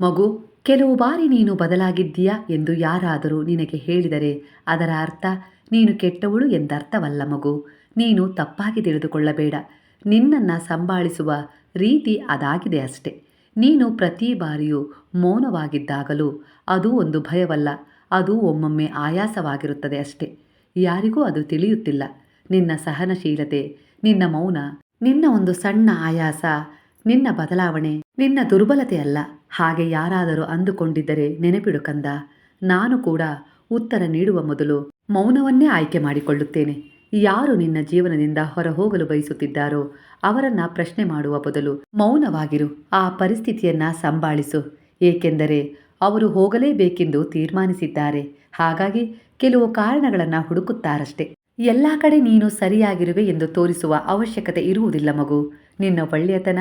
ಮಗು, ಕೆಲವು ಬಾರಿ ನೀನು ಬದಲಾಗಿದ್ದೀಯಾ ಎಂದು ಯಾರಾದರೂ ನಿನಗೆ ಹೇಳಿದರೆ ಅದರ ಅರ್ಥ ನೀನು ಕೆಟ್ಟವಳು ಎಂದರ್ಥವಲ್ಲ ಮಗು. ನೀನು ತಪ್ಪಾಗಿ ತಿಳಿದುಕೊಳ್ಳಬೇಡ. ನಿನ್ನನ್ನು ಸಂಭಾಳಿಸುವ ರೀತಿ ಅದಾಗಿದೆ ಅಷ್ಟೆ. ನೀನು ಪ್ರತಿ ಬಾರಿಯೂ ಮೌನವಾಗಿದ್ದಾಗಲೂ ಅದು ಒಂದು ಭಯವಲ್ಲ, ಅದು ಒಮ್ಮೊಮ್ಮೆ ಆಯಾಸವಾಗಿರುತ್ತದೆ ಅಷ್ಟೆ. ಯಾರಿಗೂ ಅದು ತಿಳಿಯುತ್ತಿಲ್ಲ. ನಿನ್ನ ಸಹನಶೀಲತೆ, ನಿನ್ನ ಮೌನ, ನಿನ್ನ ಒಂದು ಸಣ್ಣ ಆಯಾಸ, ನಿನ್ನ ಬದಲಾವಣೆ, ನಿನ್ನ ದುರ್ಬಲತೆ ಅಲ್ಲ. ಹಾಗೆ ಯಾರಾದರೂ ಅಂದುಕೊಂಡಿದ್ದರೆ ನೆನಪಿಡು ಕಂದ. ನಾನು ಕೂಡ ಉತ್ತರ ನೀಡುವ ಮೊದಲು ಮೌನವನ್ನೇ ಆಯ್ಕೆ ಮಾಡಿಕೊಳ್ಳುತ್ತೇನೆ. ಯಾರು ನಿನ್ನ ಜೀವನದಿಂದ ಹೊರ ಹೋಗಲು ಬಯಸುತ್ತಿದ್ದಾರೋ ಅವರನ್ನ ಪ್ರಶ್ನೆ ಮಾಡುವ ಬದಲು ಮೌನವಾಗಿರು. ಆ ಪರಿಸ್ಥಿತಿಯನ್ನ ಸಂಭಾಳಿಸು. ಏಕೆಂದರೆ ಅವರು ಹೋಗಲೇಬೇಕೆಂದು ತೀರ್ಮಾನಿಸಿದ್ದಾರೆ. ಹಾಗಾಗಿ ಕೆಲವು ಕಾರಣಗಳನ್ನು ಹುಡುಕುತ್ತಾರಷ್ಟೆ. ಎಲ್ಲ ಕಡೆ ನೀನು ಸರಿಯಾಗಿರುವೆ ಎಂದು ತೋರಿಸುವ ಅವಶ್ಯಕತೆ ಇರುವುದಿಲ್ಲ ಮಗು. ನಿನ್ನ ಒಳ್ಳೆಯತನ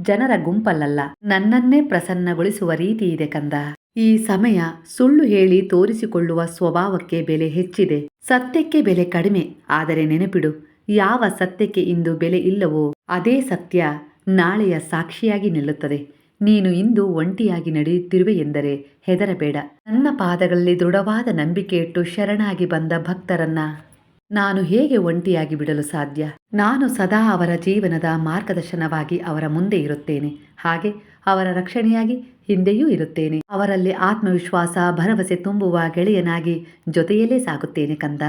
ಜನರ ಗುಂಪಲ್ಲಲ್ಲ. ನನ್ನನ್ನೇ ಪ್ರಸನ್ನಗೊಳಿಸುವ ರೀತಿ ಇದೆ ಕಂದ. ಈ ಸಮಯ ಸುಳ್ಳು ಹೇಳಿ ತೋರಿಸಿಕೊಳ್ಳುವ ಸ್ವಭಾವಕ್ಕೆ ಬೆಲೆ ಹೆಚ್ಚಿದೆ. ಸತ್ಯಕ್ಕೆ ಬೆಲೆ ಕಡಿಮೆ. ಆದರೆ ನೆನಪಿಡು, ಯಾವ ಸತ್ಯಕ್ಕೆ ಇಂದು ಬೆಲೆ ಇಲ್ಲವೋ ಅದೇ ಸತ್ಯ ನಾಳೆಯ ಸಾಕ್ಷಿಯಾಗಿ ನಿಲ್ಲುತ್ತದೆ. ನೀನು ಇಂದು ಒಂಟಿಯಾಗಿ ನಡೆಯುತ್ತಿರುವೆ ಎಂದರೆ ಹೆದರಬೇಡ. ನನ್ನ ಪಾದಗಳಲ್ಲಿ ದೃಢವಾದ ನಂಬಿಕೆ ಇಟ್ಟು ಶರಣಾಗಿ ಬಂದ ಭಕ್ತರನ್ನ ನಾನು ಹೇಗೆ ಒಂಟಿಯಾಗಿ ಬಿಡಲು ಸಾಧ್ಯ? ನಾನು ಸದಾ ಅವರ ಜೀವನದ ಮಾರ್ಗದರ್ಶನವಾಗಿ ಅವರ ಮುಂದೆ ಇರುತ್ತೇನೆ. ಹಾಗೆ ಅವರ ರಕ್ಷಣೆಯಾಗಿ ಹಿಂದೆಯೂ ಇರುತ್ತೇನೆ. ಅವರಲ್ಲಿ ಆತ್ಮವಿಶ್ವಾಸ, ಭರವಸೆ ತುಂಬುವ ಗೆಳೆಯನಾಗಿ ಜೊತೆಯಲ್ಲೇ ಸಾಗುತ್ತೇನೆ ಕಂದ.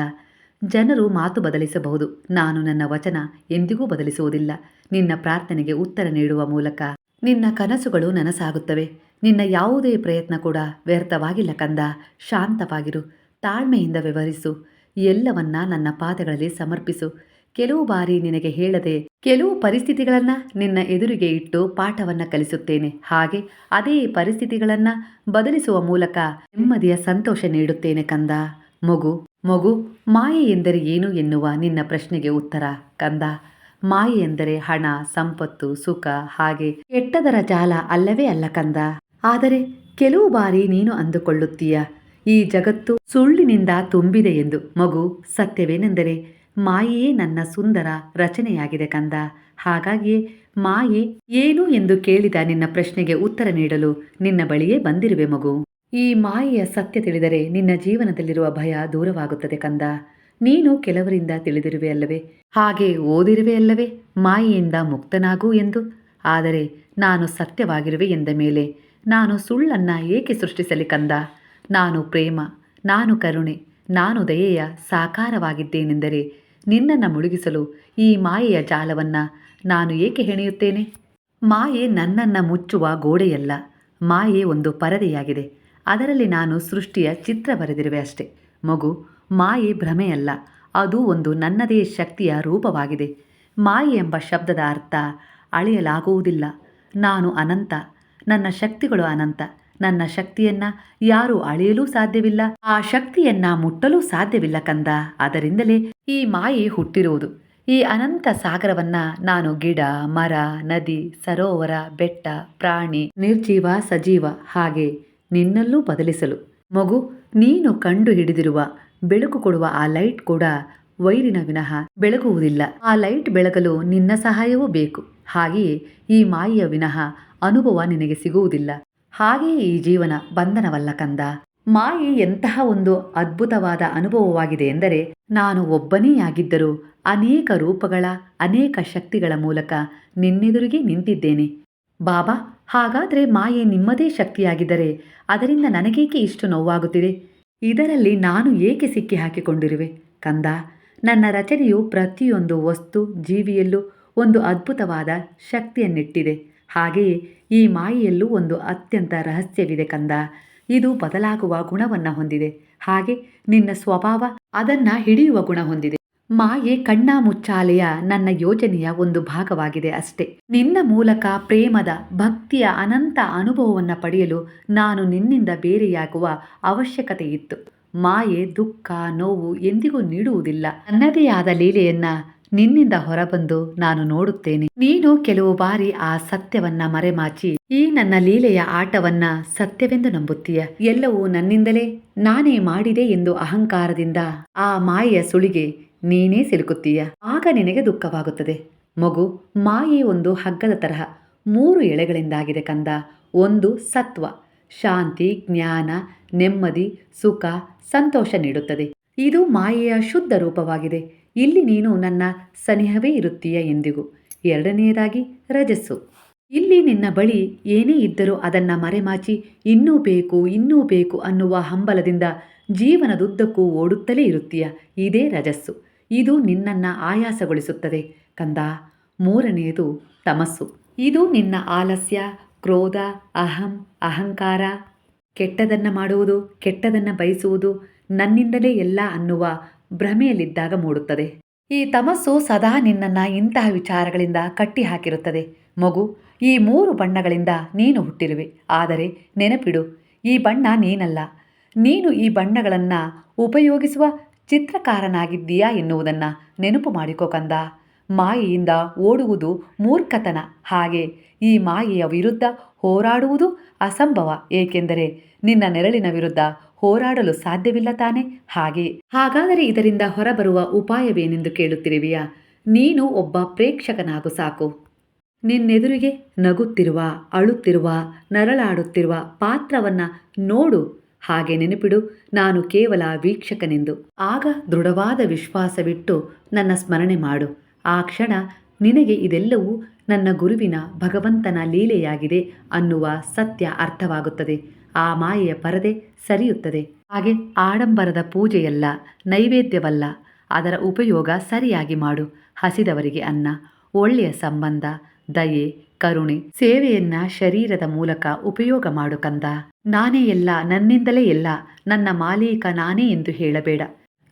ಜನರು ಮಾತು ಬದಲಿಸಬಹುದು. ನಾನು ನನ್ನ ವಚನ ಎಂದಿಗೂ ಬದಲಿಸುವುದಿಲ್ಲ. ನಿನ್ನ ಪ್ರಾರ್ಥನೆಗೆ ಉತ್ತರ ನೀಡುವ ಮೂಲಕ. ನಿನ್ನ ಕನಸುಗಳು ನನಸಾಗುತ್ತವೆ. ನಿನ್ನ ಯಾವುದೇ ಪ್ರಯತ್ನ ಕೂಡ ವ್ಯರ್ಥವಾಗಿಲ್ಲ ಕಂದ. ಶಾಂತವಾಗಿರು. ತಾಳ್ಮೆಯಿಂದ ವ್ಯವಹರಿಸು. ಎಲ್ಲವನ್ನ ನನ್ನ ಪಾದಗಳಲ್ಲಿ ಸಮರ್ಪಿಸು. ಕೆಲವು ಬಾರಿ ನಿನಗೆ ಹೇಳದೆ, ಕೆಲವು ಪರಿಸ್ಥಿತಿಗಳನ್ನ ನಿನ್ನ ಎದುರಿಗೆ ಇಟ್ಟು ಪಾಠವನ್ನ ಕಲಿಸುತ್ತೇನೆ. ಹಾಗೆ ಅದೇ ಪರಿಸ್ಥಿತಿಗಳನ್ನ ಬದಲಿಸುವ ಮೂಲಕ ನೆಮ್ಮದಿಯ ಸಂತೋಷ ನೀಡುತ್ತೇನೆ ಕಂದ. ಮಗು ಮಗು, ಮಾಯೆ ಎಂದರೆ ಏನು ಎನ್ನುವ ನಿನ್ನ ಪ್ರಶ್ನೆಗೆ ಉತ್ತರ. ಕಂದ, ಮಾಯೆ ಎಂದರೆ ಹಣ, ಸಂಪತ್ತು, ಸುಖ, ಹಾಗೆ ಕೆಟ್ಟದರ ಜಾಲ ಅಲ್ಲವೇ ಅಲ್ಲ ಕಂದ. ಆದರೆ, ಕೆಲವು ಬಾರಿ ನೀನು ಅಂದುಕೊಳ್ಳುತ್ತೀಯ. ಈ ಜಗತ್ತು ಸುಳ್ಳಿನಿಂದ ತುಂಬಿದೆ ಎಂದು ಮಗು ಸತ್ಯವೇನೆಂದರೆ ಮಾಯೆಯೇ ನನ್ನ ಸುಂದರ ರಚನೆಯಾಗಿದೆ ಕಂದ. ಹಾಗಾಗಿಯೇ ಮಾಯೆ ಏನು ಎಂದು ಕೇಳಿದ ನಿನ್ನ ಪ್ರಶ್ನೆಗೆ ಉತ್ತರ ನೀಡಲು ನಿನ್ನ ಬಳಿಯೇ ಬಂದಿರುವೆ ಮಗು. ಈ ಮಾಯೆಯ ಸತ್ಯ ತಿಳಿದರೆ ನಿನ್ನ ಜೀವನದಲ್ಲಿರುವ ಭಯ ದೂರವಾಗುತ್ತದೆ ಕಂದ. ನೀನು ಕೆಲವರಿಂದ ತಿಳಿದಿರುವೆ ಅಲ್ಲವೇ? ಹಾಗೆ ಓದಿರುವೆ ಅಲ್ಲವೇ? ಮಾಯೆಯಿಂದ ಮುಕ್ತನಾಗು ಎಂದು. ಆದರೆ ನಾನು ಸತ್ಯವಾಗಿರುವೆ ಎಂದ ಮೇಲೆ ನಾನು ಸುಳ್ಳನ್ನ ಏಕೆ ಸೃಷ್ಟಿಸಲಿ ಕಂದ? ನಾನು ಪ್ರೇಮ, ನಾನು ಕರುಣೆ, ನಾನು ದಯೆಯ ಸಾಕಾರವಾಗಿದ್ದೇನೆಂದರೆ ನಿನ್ನನ್ನು ಮುಳುಗಿಸಲು ಈ ಮಾಯೆಯ ಜಾಲವನ್ನ ನಾನು ಏಕೆ ಹೆಣೆಯುತ್ತೇನೆ? ಮಾಯೆ ನನ್ನನ್ನು ಮುಚ್ಚುವ ಗೋಡೆಯಲ್ಲ, ಮಾಯೆ ಒಂದು ಪರದೆಯಾಗಿದೆ. ಅದರಲ್ಲಿ ನಾನು ಸೃಷ್ಟಿಯ ಚಿತ್ರ ಬರೆದಿರುವೆ ಅಷ್ಟೆ. ಮಗು, ಮಾಯೆ ಭ್ರಮೆಯಲ್ಲ, ಅದು ಒಂದು ನನ್ನದೇ ಶಕ್ತಿಯ ರೂಪವಾಗಿದೆ. ಮಾಯೆ ಎಂಬ ಶಬ್ದದ ಅರ್ಥ ಅಳೆಯಲಾಗುವುದಿಲ್ಲ. ನಾನು ಅನಂತ, ನನ್ನ ಶಕ್ತಿಗಳು ಅನಂತ. ನನ್ನ ಶಕ್ತಿಯನ್ನ ಯಾರು ಅಳೆಯಲೂ ಸಾಧ್ಯವಿಲ್ಲ, ಆ ಶಕ್ತಿಯನ್ನ ಮುಟ್ಟಲೂ ಸಾಧ್ಯವಿಲ್ಲ ಕಂದ. ಅದರಿಂದಲೇ ಈ ಮಾಯೆ ಹುಟ್ಟಿರುವುದು. ಈ ಅನಂತ ಸಾಗರವನ್ನ ನಾನು ಗಿಡ, ಮರ, ನದಿ, ಸರೋವರ, ಬೆಟ್ಟ, ಪ್ರಾಣಿ, ನಿರ್ಜೀವ, ಸಜೀವ ಹಾಗೆ ನಿನ್ನಲ್ಲೂ ಬದಲಿಸಲು. ಮಗು, ನೀನು ಕಂಡು ಹಿಡಿದಿರುವ, ಬೆಳಕು ಕೊಡುವ ಆ ಲೈಟ್ ಕೂಡ ವೈರಿನ ವಿನಃ ಬೆಳಗುವುದಿಲ್ಲ. ಆ ಲೈಟ್ ಬೆಳಗಲು ನಿನ್ನ ಸಹಾಯವೂ ಬೇಕು. ಹಾಗೆಯೇ ಈ ಮಾಯೆಯ ವಿನಃ ಅನುಭವ ನಿನಗೆ ಸಿಗುವುದಿಲ್ಲ. ಹಾಗೆಯೇ ಈ ಜೀವನ ಬಂಧನವಲ್ಲ ಕಂದ. ಮಾಯೆ ಎಂತಹ ಒಂದು ಅದ್ಭುತವಾದ ಅನುಭವವಾಗಿದೆ ಎಂದರೆ ನಾನು ಒಬ್ಬನೇ ಆಗಿದ್ದರೂ ಅನೇಕ ರೂಪಗಳ, ಅನೇಕ ಶಕ್ತಿಗಳ ಮೂಲಕ ನಿನ್ನೆದುರಿಗೆ ನಿಂತಿದ್ದೇನೆ. ಬಾಬಾ, ಹಾಗಾದರೆ ಮಾಯೆ ನಿಮ್ಮದೇ ಶಕ್ತಿಯಾಗಿದ್ದರೆ ಅದರಿಂದ ನನಗೇಕೆ ಇಷ್ಟು ನೋವಾಗುತ್ತಿದೆ? ಇದರಲ್ಲಿ ನಾನು ಏಕೆ ಸಿಕ್ಕಿ ಹಾಕಿಕೊಂಡಿರುವೆ? ಕಂದ, ನನ್ನ ರಚನೆಯು ಪ್ರತಿಯೊಂದು ವಸ್ತು, ಜೀವಿಯಲ್ಲೂ ಒಂದು ಅದ್ಭುತವಾದ ಶಕ್ತಿಯನ್ನಿಟ್ಟಿದೆ. ಹಾಗೆಯೇ ಈ ಮಾಯೆಯಲ್ಲೂ ಒಂದು ಅತ್ಯಂತ ರಹಸ್ಯವಿದೆ ಕಂದ. ಇದು ಬದಲಾಗುವ ಗುಣವನ್ನು ಹೊಂದಿದೆ. ಹಾಗೆ ನಿನ್ನ ಸ್ವಭಾವ ಅದನ್ನ ಹಿಡಿಯುವ ಗುಣ ಹೊಂದಿದೆ. ಮಾಯೆ ಕಣ್ಣ ಮುಚ್ಚಾಲೆಯ ನನ್ನ ಯೋಜನೆಯ ಒಂದು ಭಾಗವಾಗಿದೆ ಅಷ್ಟೇ. ನಿನ್ನ ಮೂಲಕ ಪ್ರೇಮದ, ಭಕ್ತಿಯ ಅನಂತ ಅನುಭವವನ್ನು ಪಡೆಯಲು ನಾನು ನಿನ್ನಿಂದ ಬೇರೆಯಾಗುವ ಅವಶ್ಯಕತೆ ಇತ್ತು ಮಾಯೆ ದುಃಖ ನೋವು ಎಂದಿಗೂ ನೀಡುವುದಿಲ್ಲ. ನನ್ನದೇ ಆದ ಲೀಲೆಯನ್ನ ನಿನ್ನಿಂದ ಹೊರಬಂದು ನಾನು ನೋಡುತ್ತೇನೆ. ನೀನು ಕೆಲವು ಬಾರಿ ಆ ಸತ್ಯವನ್ನ ಮರೆಮಾಚಿ, ಈ ನನ್ನ ಲೀಲೆಯ ಆಟವನ್ನ ಸತ್ಯವೆಂದು ನಂಬುತ್ತೀಯ. ಎಲ್ಲವೂ ನನ್ನಿಂದಲೇ, ನಾನೇ ಮಾಡಿದೆ ಎಂದು ಅಹಂಕಾರದಿಂದ ಆ ಮಾಯೆಯ ಸುಳಿಗೆ ನೀನೇ ಸಿಲುಕುತ್ತೀಯ. ಆಗ ನಿನಗೆ ದುಃಖವಾಗುತ್ತದೆ. ಮಗು, ಮಾಯೆ ಒಂದು ಹಗ್ಗದ ತರಹ. ಮೂರು ಎಳೆಗಳಿಂದಾಗಿದೆ ಕಂದ. ಒಂದು ಸತ್ವ. ಶಾಂತಿ, ಜ್ಞಾನ, ನೆಮ್ಮದಿ, ಸುಖ, ಸಂತೋಷ ನೀಡುತ್ತದೆ. ಇದು ಮಾಯೆಯ ಶುದ್ಧ ರೂಪವಾಗಿದೆ. ಇಲ್ಲಿ ನೀನು ನನ್ನ ಸನಿಹವೇ ಇರುತ್ತೀಯ ಎಂದಿಗೂ. ಎರಡನೆಯದಾಗಿ ರಜಸ್ಸು. ಇಲ್ಲಿ ನಿನ್ನ ಬಳಿ ಏನೇ ಇದ್ದರೂ ಅದನ್ನು ಮರೆಮಾಚಿ ಇನ್ನೂ ಬೇಕು ಇನ್ನೂ ಬೇಕು ಅನ್ನುವ ಹಂಬಲದಿಂದ ಜೀವನದುದ್ದಕ್ಕೂ ಓಡುತ್ತಲೇ ಇರುತ್ತೀಯ. ಇದೇ ರಜಸ್ಸು. ಇದು ನಿನ್ನನ್ನು ಆಯಾಸಗೊಳಿಸುತ್ತದೆ. ಕಂದ, ಮೂರನೆಯದು ತಮಸ್ಸು. ಇದು ನಿನ್ನ ಆಲಸ್ಯ, ಕ್ರೋಧ, ಅಹಂ, ಅಹಂಕಾರ. ಕೆಟ್ಟದನ್ನು ಮಾಡುವುದು, ಕೆಟ್ಟದನ್ನು ಬಯಸುವುದು ನನ್ನಿಂದಲೇ ಎಲ್ಲ ಅನ್ನುವ ಭ್ರಮೆಯಲ್ಲಿದ್ದಾಗ ಮೂಡುತ್ತದೆ. ಈ ತಮಸ್ಸು ಸದಾ ನಿನ್ನನ್ನು ಇಂತಹ ವಿಚಾರಗಳಿಂದ ಕಟ್ಟಿಹಾಕಿರುತ್ತದೆ. ಮಗು, ಈ ಮೂರು ಬಣ್ಣಗಳಿಂದ ನೀನು ಹುಟ್ಟಿರುವೆ. ಆದರೆ ನೆನಪಿಡು, ಈ ಬಣ್ಣ ನೀನಲ್ಲ. ನೀನು ಈ ಬಣ್ಣಗಳನ್ನು ಉಪಯೋಗಿಸುವ ಚಿತ್ರಕಾರನಾಗಿದ್ದೀಯಾ ಎನ್ನುವುದನ್ನು ನೆನಪು ಮಾಡಿಕೋ ಕಂದ. ಮಾಯೆಯಿಂದ ಓಡುವುದು ಮೂರ್ಖತನ. ಹಾಗೆ ಈ ಮಾಯೆಯ ವಿರುದ್ಧ ಹೋರಾಡುವುದು ಅಸಂಭವ. ಏಕೆಂದರೆ ನಿನ್ನ ನೆರಳಿನ ವಿರುದ್ಧ ಹೋರಾಡಲು ಸಾಧ್ಯವಿಲ್ಲ ತಾನೆ? ಹಾಗೆ. ಹಾಗಾದರೆ ಇದರಿಂದ ಹೊರಬರುವ ಉಪಾಯವೇನೆಂದು ಕೇಳುತ್ತಿರುವಿಯಾ? ನೀನು ಒಬ್ಬ ಪ್ರೇಕ್ಷಕನಾಗು ಸಾಕು. ನಿನ್ನೆದುರಿಗೆ ನಗುತ್ತಿರುವ, ಅಳುತ್ತಿರುವ, ನರಳಾಡುತ್ತಿರುವ ಪಾತ್ರವನ್ನ ನೋಡು. ಹಾಗೆ ನೆನಪಿಡು, ನಾನು ಕೇವಲ ವೀಕ್ಷಕನೆಂದು. ಆಗ ದೃಢವಾದ ವಿಶ್ವಾಸವಿಟ್ಟು ನನ್ನ ಸ್ಮರಣೆ ಮಾಡು. ಆ ಕ್ಷಣ ನಿನಗೆ ಇದೆಲ್ಲವೂ ನನ್ನ ಗುರುವಿನ ಭಗವಂತನ ಲೀಲೆಯಾಗಿದೆ ಅನ್ನುವ ಸತ್ಯ ಅರ್ಥವಾಗುತ್ತದೆ. ಆ ಮಾಯೆಯ ಪರದೆ ಸರಿಯುತ್ತದೆ. ಹಾಗೆ ಆಡಂಬರದ ಪೂಜೆಯಲ್ಲ, ನೈವೇದ್ಯವಲ್ಲ, ಅದರ ಉಪಯೋಗ ಸರಿಯಾಗಿ ಮಾಡು, ಹಸಿದವರಿಗೆ ಅನ್ನ, ಒಳ್ಳೆಯ ಸಂಬಂಧ, ದಯೆ, ಕರುಣೆ, ಸೇವೆಯನ್ನ ಶರೀರದ ಮೂಲಕ ಉಪಯೋಗ ಮಾಡು ಕಂದ. ನಾನೇ ಎಲ್ಲ, ನನ್ನಿಂದಲೇ ಎಲ್ಲ, ನನ್ನ ಮಾಲೀಕ ನಾನೇ ಎಂದು ಹೇಳಬೇಡ.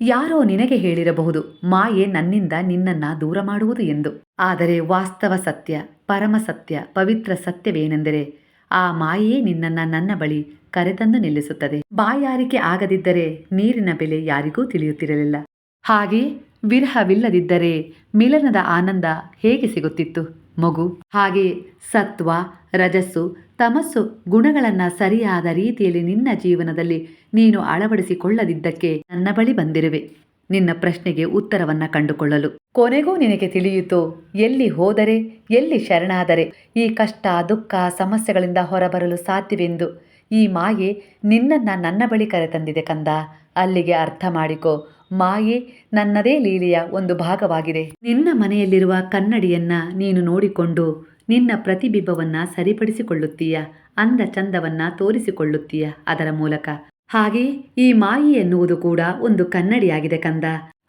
ಯಾರೋ ನಿನಗೆ ಹೇಳಿರಬಹುದು, ಮಾಯೆ ನನ್ನಿಂದ ನಿನ್ನನ್ನ ದೂರ ಮಾಡುವುದು ಎಂದು. ಆದರೆ ವಾಸ್ತವ ಸತ್ಯ, ಪರಮ ಸತ್ಯ, ಪವಿತ್ರ ಸತ್ಯವೇನೆಂದರೆ ಆ ಮಾಯೆಯೇ ನಿನ್ನನ್ನ ನನ್ನ ಬಳಿ ಕರೆತಂದು ನಿಲ್ಲಿಸುತ್ತದೆ. ಬಾಯಾರಿಕೆ ಆಗದಿದ್ದರೆ ನೀರಿನ ಬೆಲೆ ಯಾರಿಗೂ ತಿಳಿಯುತ್ತಿರಲಿಲ್ಲ. ಹಾಗೆ ವಿರಹವಿಲ್ಲದಿದ್ದರೆ ಮಿಲನದ ಆನಂದ ಹೇಗೆ ಸಿಗುತ್ತಿತ್ತು? ಮಗು. ಹಾಗೆ ಸತ್ವ, ರಜಸ್ಸು, ತಮಸ್ಸು ಗುಣಗಳನ್ನು ಸರಿಯಾದ ರೀತಿಯಲ್ಲಿ ನಿನ್ನ ಜೀವನದಲ್ಲಿ ನೀನು ಅಳವಡಿಸಿಕೊಳ್ಳದಿದ್ದಕ್ಕೆ ನನ್ನ ಬಳಿ ಬಂದಿರುವೆ. ನಿನ್ನ ಪ್ರಶ್ನೆಗೆ ಉತ್ತರವನ್ನ ಕಂಡುಕೊಳ್ಳಲು. ಕೊನೆಗೂ ನಿನಗೆ ತಿಳಿಯಿತು, ಎಲ್ಲಿ ಹೋದರೆ, ಎಲ್ಲಿ ಶರಣಾದರೆ, ಈ ಕಷ್ಟ, ದುಃಖ, ಸಮಸ್ಯೆಗಳಿಂದ ಹೊರಬರಲು ಸಾಧ್ಯವೆಂದು. ಈ ಮಾಯೆ ನಿನ್ನನ್ನು ನನ್ನ ಬಳಿ ಕರೆತಂದಿದೆ ಕಂದ. ಅಲ್ಲಿಗೆ ಅರ್ಥ ಮಾಡಿಕೋ. ಮಾಯೆ ನನ್ನದೇ ಲೀಲೆಯ ಒಂದು ಭಾಗವಾಗಿದೆ. ನಿನ್ನ ಮನೆಯಲ್ಲಿರುವ ಕನ್ನಡಿಯನ್ನ ನೀನು ನೋಡಿಕೊಂಡು ನಿನ್ನ ಪ್ರತಿಬಿಂಬವನ್ನ ಸರಿಪಡಿಸಿಕೊಳ್ಳುತ್ತೀಯ, ಅಂದ ಚಂದವನ್ನ ತೋರಿಸಿಕೊಳ್ಳುತ್ತೀಯ ಅದರ ಮೂಲಕ. ಹಾಗೆಯೇ ಈ ಮಾಯಿ ಎನ್ನುವುದು ಕೂಡ ಒಂದು ಕನ್ನಡಿಯಾಗಿದೆ ಕಂದ.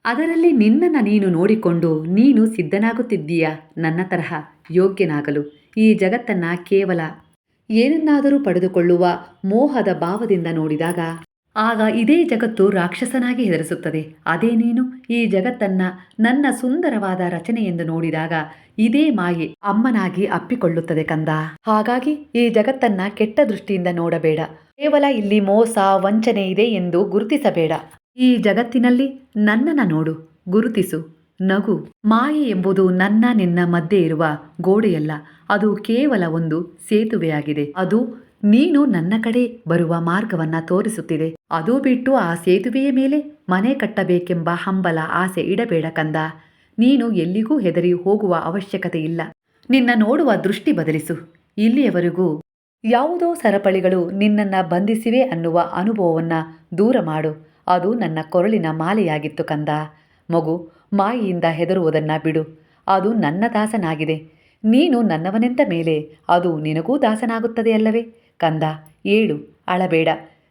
ಅದರಲ್ಲಿ ನಿನ್ನನ್ನ ನೀನು ನೋಡಿಕೊಂಡು ನೀನು ಸಿದ್ಧನಾಗುತ್ತಿದ್ದೀಯ? ನನ್ನ ತರಹ ಯೋಗ್ಯನಾಗಲು ಈ ಜಗತ್ತನ್ನ ಕೇವಲ ಏನನ್ನಾದರೂ ಪಡೆದುಕೊಳ್ಳುವ ಮೋಹದ ಭಾವದಿಂದ ನೋಡಿದಾಗ ಆಗ ಇದೇ ಜಗತ್ತು ರಾಕ್ಷಸನಾಗಿ ಹೆದರಿಸುತ್ತದೆ. ಅದೇ ನೀನು ಈ ಜಗತ್ತನ್ನ ನನ್ನ ಸುಂದರವಾದ ರಚನೆ ಎಂದು ನೋಡಿದಾಗ ಇದೇ ಮಾಯೆ ಅಮ್ಮನಾಗಿ ಅಪ್ಪಿಕೊಳ್ಳುತ್ತದೆ ಕಂದ. ಹಾಗಾಗಿ ಈ ಜಗತ್ತನ್ನ ಕೆಟ್ಟ ದೃಷ್ಟಿಯಿಂದ ನೋಡಬೇಡ. ಕೇವಲ ಇಲ್ಲಿ ಮೋಸ, ವಂಚನೆ ಇದೆ ಎಂದು ಗುರುತಿಸಬೇಡ. ಈ ಜಗತ್ತಿನಲ್ಲಿ ನನ್ನನ್ನ ನೋಡು, ಗುರುತಿಸು, ನಗು. ಮಾಯೆ ಎಂಬುದು ನನ್ನ ನಿನ್ನ ಮಧ್ಯೆ ಇರುವ ಗೋಡೆಯಲ್ಲ. ಅದು ಕೇವಲ ಒಂದು ಸೇತುವೆಯಾಗಿದೆ. ಅದು ನೀನು ನನ್ನ ಕಡೆ ಬರುವ ಮಾರ್ಗವನ್ನ ತೋರಿಸುತ್ತಿದೆ. ಅದು ಬಿಟ್ಟು ಆ ಸೇತುವೆಯ ಮೇಲೆ ಮನೆ ಕಟ್ಟಬೇಕೆಂಬ ಹಂಬಲ ಆಸೆ ಇಡಬೇಡ ಕಂದ. ನೀನು ಎಲ್ಲಿಗೂ ಹೆದರಿ ಹೋಗುವ ಅವಶ್ಯಕತೆ ಇಲ್ಲ. ನಿನ್ನ ನೋಡುವ ದೃಷ್ಟಿ ಬದಲಿಸು. ಇಲ್ಲಿಯವರೆಗೂ ಯಾವುದೋ ಸರಪಳಿಗಳು ನಿನ್ನನ್ನ ಬಂಧಿಸಿವೆ ಅನ್ನುವ ಅನುಭವವನ್ನ ದೂರ ಮಾಡು. ಅದು ನನ್ನ ಕೊರಳಿನ ಮಾಲೆಯಾಗಿತ್ತು ಕಂದ. ಮಗು, ಮಾಯಿಯಿಂದ ಹೆದರುವುದನ್ನ ಬಿಡು. ಅದು ನನ್ನ ದಾಸನಾಗಿದೆ. ನೀನು ನನ್ನವನೆಂದ ಮೇಲೆ ಅದು ನಿನಗೂ ದಾಸನಾಗುತ್ತದೆ ಅಲ್ಲವೇ? ಕಂದ, ಏಳು, ಅಳಬೇಡ.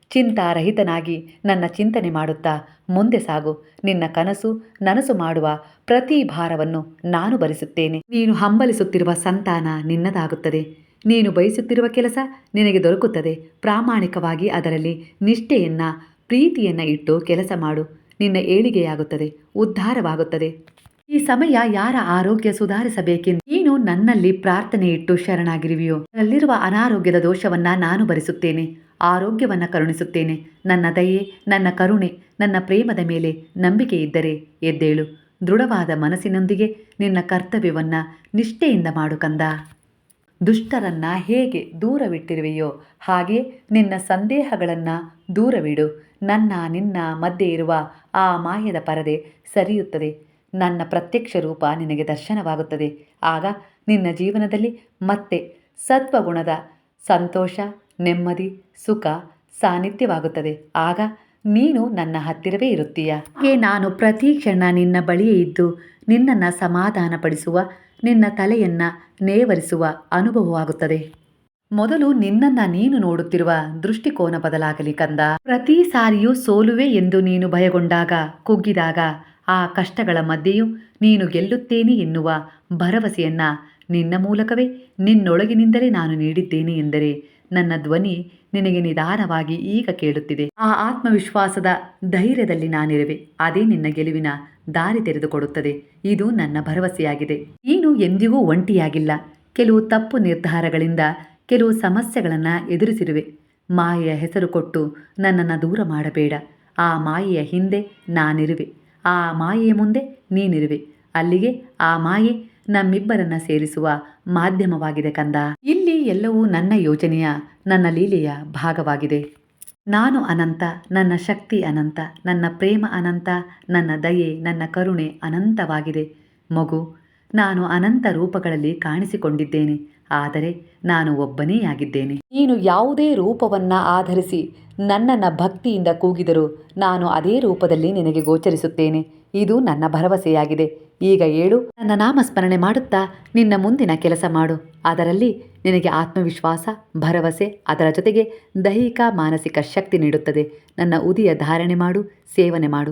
ಚಿಂತಾರಹಿತನಾಗಿ ನನ್ನ ಚಿಂತನೆ ಮಾಡುತ್ತಾ ಮುಂದೆ ಸಾಗು. ನಿನ್ನ ಕನಸು, ನನಸು ಮಾಡುವ ಪ್ರತಿ ಭಾರವನ್ನು ನಾನು ಭರಿಸುತ್ತೇನೆ. ನೀನು ಹಂಬಲಿಸುತ್ತಿರುವ ಸಂತಾನ ನಿನ್ನದಾಗುತ್ತದೆ. ನೀನು ಬಯಸುತ್ತಿರುವ ಕೆಲಸ ನಿನಗೆ ದೊರಕುತ್ತದೆ. ಪ್ರಾಮಾಣಿಕವಾಗಿ ಅದರಲ್ಲಿ ನಿಷ್ಠೆಯನ್ನ, ಪ್ರೀತಿಯನ್ನ ಇಟ್ಟು ಕೆಲಸ ಮಾಡು. ನಿನ್ನ ಏಳಿಗೆಯಾಗುತ್ತದೆ, ಉದ್ಧಾರವಾಗುತ್ತದೆ. ಈ ಸಮಯ ಯಾರ ಆರೋಗ್ಯ ಸುಧಾರಿಸಬೇಕೆಂದು ನನ್ನಲ್ಲಿ ಪ್ರಾರ್ಥನೆ ಇಟ್ಟು ಶರಣಾಗಿರುವೆಯೋ? ಅಲ್ಲಿರುವ ಅನಾರೋಗ್ಯದ ದೋಷವನ್ನ ನಾನು ಭರಿಸುತ್ತೇನೆ. ಆರೋಗ್ಯವನ್ನ ಕರುಣಿಸುತ್ತೇನೆ. ನನ್ನ ದಯೆ, ನನ್ನ ಕರುಣೆ, ನನ್ನ ಪ್ರೇಮದ ಮೇಲೆ ನಂಬಿಕೆ ಇದ್ದರೆ ಎದ್ದೇಳು. ದೃಢವಾದ ಮನಸ್ಸಿನೊಂದಿಗೆ ನಿನ್ನ ಕರ್ತವ್ಯವನ್ನ ನಿಷ್ಠೆಯಿಂದ ಮಾಡು ಕಂದ. ದುಷ್ಟರನ್ನ ಹೇಗೆ ದೂರವಿಟ್ಟಿರುವೆಯೋ, ಹಾಗೆ ನಿನ್ನ ಸಂದೇಹಗಳನ್ನು ದೂರವಿಡು. ನನ್ನ ನಿನ್ನ ಮಧ್ಯೆ ಇರುವ ಆ ಮಾಯದ ಪರದೆ ಸರಿಯುತ್ತದೆ. ನನ್ನ ಪ್ರತ್ಯಕ್ಷ ರೂಪ ನಿನಗೆ ದರ್ಶನವಾಗುತ್ತದೆ. ಆಗ ನಿನ್ನ ಜೀವನದಲ್ಲಿ ಮತ್ತೆ ಸತ್ವಗುಣದ ಸಂತೋಷ ನೆಮ್ಮದಿ ಸುಖ ಸಾನ್ನಿಧ್ಯವಾಗುತ್ತದೆ. ಆಗ ನೀನು ನನ್ನ ಹತ್ತಿರವೇ ಇರುತ್ತೀಯ. ಹಾಗೆ ನಾನು ಪ್ರತಿ ಕ್ಷಣ ನಿನ್ನ ಬಳಿಯೇ ಇದ್ದು ನಿನ್ನನ್ನು ಸಮಾಧಾನಪಡಿಸುವ ನಿನ್ನ ತಲೆಯನ್ನು ನೇವರಿಸುವ ಅನುಭವವಾಗುತ್ತದೆ ಮೊದಲು ನಿನ್ನನ್ನ ನೀನು ನೋಡುತ್ತಿರುವ ದೃಷ್ಟಿಕೋನ ಬದಲಾಗಲಿ ಕಂದ. ಪ್ರತಿ ಸಾರಿಯೂ ಸೋಲುವೆ ಎಂದು ನೀನು ಭಯಗೊಂಡಾಗ ಕುಗ್ಗಿದಾಗ ಆ ಕಷ್ಟಗಳ ಮಧ್ಯೆಯೂ ನೀನು ಗೆಲ್ಲುತ್ತೇನೆ ಎನ್ನುವ ಭರವಸೆಯನ್ನ ನಿನ್ನ ಮೂಲಕವೇ ನಿನ್ನೊಳಗಿನಿಂದಲೇ ನಾನು ನೀಡಿದ್ದೇನೆ ಎಂದರೆ ನನ್ನ ಧ್ವನಿ ನಿನಗೆ ನಿಧಾನವಾಗಿ ಈಗ ಕೇಳುತ್ತಿದೆ. ಆ ಆತ್ಮವಿಶ್ವಾಸದ ಧೈರ್ಯದಲ್ಲಿ ನಾನಿರುವೆ. ಅದೇ ನಿನ್ನ ಗೆಲುವಿನ ದಾರಿ ತೆರೆದುಕೊಡುತ್ತದೆ. ಇದು ನನ್ನ ಭರವಸೆಯಾಗಿದೆ. ನೀನು ಎಂದಿಗೂ ಒಂಟಿಯಾಗಿಲ್ಲ. ಕೆಲವು ತಪ್ಪು ನಿರ್ಧಾರಗಳಿಂದ ಕೆಲವು ಸಮಸ್ಯೆಗಳನ್ನು ಎದುರಿಸಿರುವೆ. ಮಾಯೆಯ ಹೆಸರು ಕೊಟ್ಟು ನನ್ನನ್ನು ದೂರ ಮಾಡಬೇಡ. ಆ ಮಾಯೆಯ ಹಿಂದೆ ನಾನಿರುವೆ. ಆ ಮಾಯೆಯ ಮುಂದೆ ನೀನಿರುವೆ. ಅಲ್ಲಿಗೆ ಆ ಮಾಯೆ ನಮ್ಮಿಬ್ಬರನ್ನ ಸೇರಿಸುವ ಮಾಧ್ಯಮವಾಗಿದೆ ಕಂದ. ಇಲ್ಲಿ ಎಲ್ಲವೂ ನನ್ನ ಯೋಜನೆಯ, ನನ್ನ ಲೀಲೆಯ ಭಾಗವಾಗಿದೆ. ನಾನು ಅನಂತ, ನನ್ನ ಶಕ್ತಿ ಅನಂತ, ನನ್ನ ಪ್ರೇಮ ಅನಂತ, ನನ್ನ ದಯೆ, ನನ್ನ ಕರುಣೆ ಅನಂತವಾಗಿದೆ. ಮಗು ನಾನು ಅನಂತ ರೂಪಗಳಲ್ಲಿ ಕಾಣಿಸಿಕೊಂಡಿದ್ದೇನೆ, ಆದರೆ ನಾನು ಒಬ್ಬನೇ ಆಗಿದ್ದೇನೆ. ನೀನು ಯಾವುದೇ ರೂಪವನ್ನ ಆಧರಿಸಿ ನನ್ನನ್ನು ಭಕ್ತಿಯಿಂದ ಕೂಗಿದರೂ ನಾನು ಅದೇ ರೂಪದಲ್ಲಿ ನಿನಗೆ ಗೋಚರಿಸುತ್ತೇನೆ. ಇದು ನನ್ನ ಭರವಸೆಯಾಗಿದೆ. ಈಗ ಏಳು. ನನ್ನ ನಾಮಸ್ಮರಣೆ ಮಾಡುತ್ತಾ ನಿನ್ನ ಮುಂದಿನ ಕೆಲಸ ಮಾಡು. ಅದರಲ್ಲಿ ನಿನಗೆ ಆತ್ಮವಿಶ್ವಾಸ, ಭರವಸೆ, ಅದರ ಜೊತೆಗೆ ದೈಹಿಕ ಮಾನಸಿಕ ಶಕ್ತಿ ನೀಡುತ್ತದೆ. ನನ್ನ ಉದಿಯ ಧಾರಣೆ ಮಾಡು, ಸೇವನೆ ಮಾಡು.